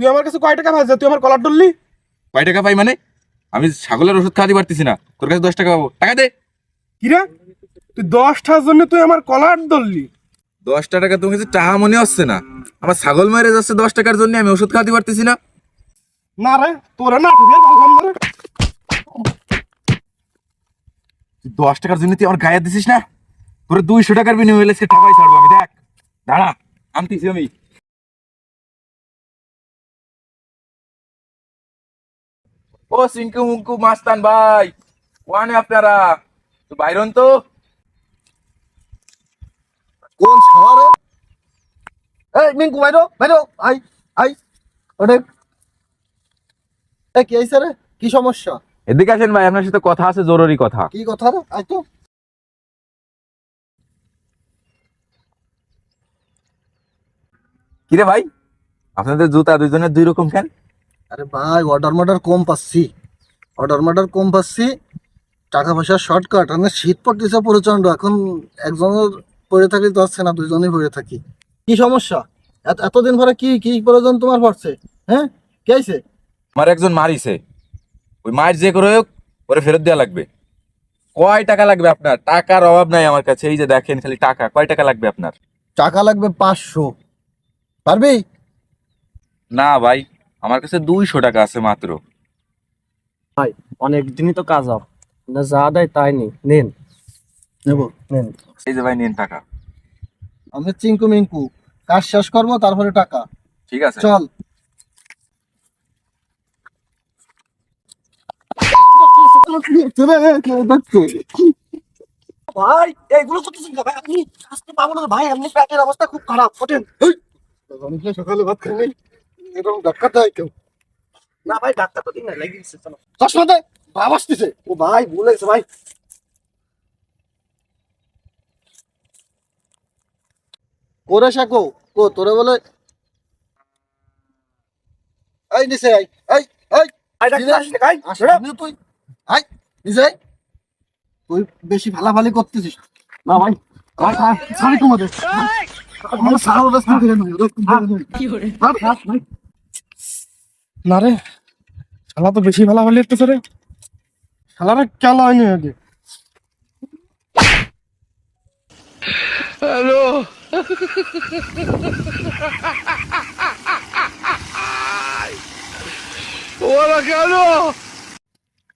তুই আমার কাছে কয় টাকা ভাজা? তুই আমার কলার ডললি? কয় টাকা পাই মানে? আমি ছাগলের ওষুধ খাওয়াতে পারতেছি না। তোর কাছে দশ টাকা পাবো। টাকা দে। কি রে তুই দশটার জন্য তুই আমার কলার ডললি। দশটা টাকা তোমার কাছে টাকা মনে হচ্ছে না। আমার ছাগল মেরে যাচ্ছে দশ টাকার জন্য আমি ওষুধ খাওয়াতে পারতেছি না। না রে তোরা না তুই দশ টাকার জন্য তুই আমার গায়ে দিছিস না? তোর দুইশো টাকার বিনিময়ে টাকাই ছাড়বো আমি। দেখ দাঁড়া আনতেছি আমি। ও সিঙ্কু মুঙ্কু মাস্তান ভাই ওয়ানে আপনারা। তো বাইরন তো? কোন শহরে এই মিঙ্কু বাইরো বাইরো আই আই ওটা এ কি আইছে রে? কি সমস্যা? এদিকে আসেন ভাই আপনার সাথে কথা আছে জরুরি কথা। কি কথা রে? আই তো। কিরে ভাই? আপনাদের জুতা দুইজনের দুই রকম কেন? আরে ভাই অর্ডার মর্ডার কম পাচ্ছি। অর্ডার মর্ডার কম পাচ্ছি। টাকা পয়সার শর্টকাট মানে শীত পড়তেছে প্রচণ্ড এখন একজনের পড়ে থাকি তো হচ্ছে না দুইজনেই পড়ে থাকি। কি সমস্যা? এত- এতদিন পরে কি কি প্রয়োজন তোমার পড়ছে? হ্যাঁ? কি আইছে আমার একজন মারিছে। ওই মার যে করে হোক ওরে ফেরত দেওয়া লাগবে। কয় টাকা লাগবে আপনার? টাকার অভাব নাই আমার কাছে। এই যে দেখেন খালি টাকা কয় টাকা লাগবে আপনার? টাকা লাগবে পাঁচশো। পারবি? না ভাই আমার কাছে দুইশো টাকা আছে মাত্র। ভাই অনেক দিনই তো কাজ আপ। না যা দেয় তাই নেই নেন। নেব? নেন। এই যে ভাই নিন টাকা। আমি চিঙ্কু মিঙ্কু। কাজ শেষ করব তারপরে টাকা। ঠিক আছে। চল। ভাই এইগুলো করতেছেন ভাই। আপনি আসতে পাবো না ভাই। আপনি পেটের অবস্থা খুব খারাপ ওঠেন সকালে ভাত খাই এরকম ধাক্কা দেয় কেউ। না ভাই ডাক্তার তো দিন না লেগে গেছে চলো। চশমা দে বাবা আসতেছে। ও ভাই ভুলে গেছে ভাই। করে শেখো কো তোরে বলে এই নিচে আই এই এই। ভাই ডাক্তার আসলে ভাই আসলে তুই। আই আই তুই বেশি ভালাভালি করতেছিস। না ভাই ভাই ভাই সারি আমার সারা করে? ভাই না রে শালা তো বেশি ভালো হলে একটু রে শালারা কেন হয়নি আগে।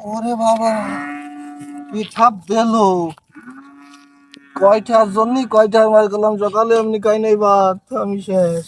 ওরে বাবা তুই ছাপ দিলো? কয়টার জন্য কয়টা মার গেলাম সকালে এমনি কাই নাই বাদ আমি শেষ।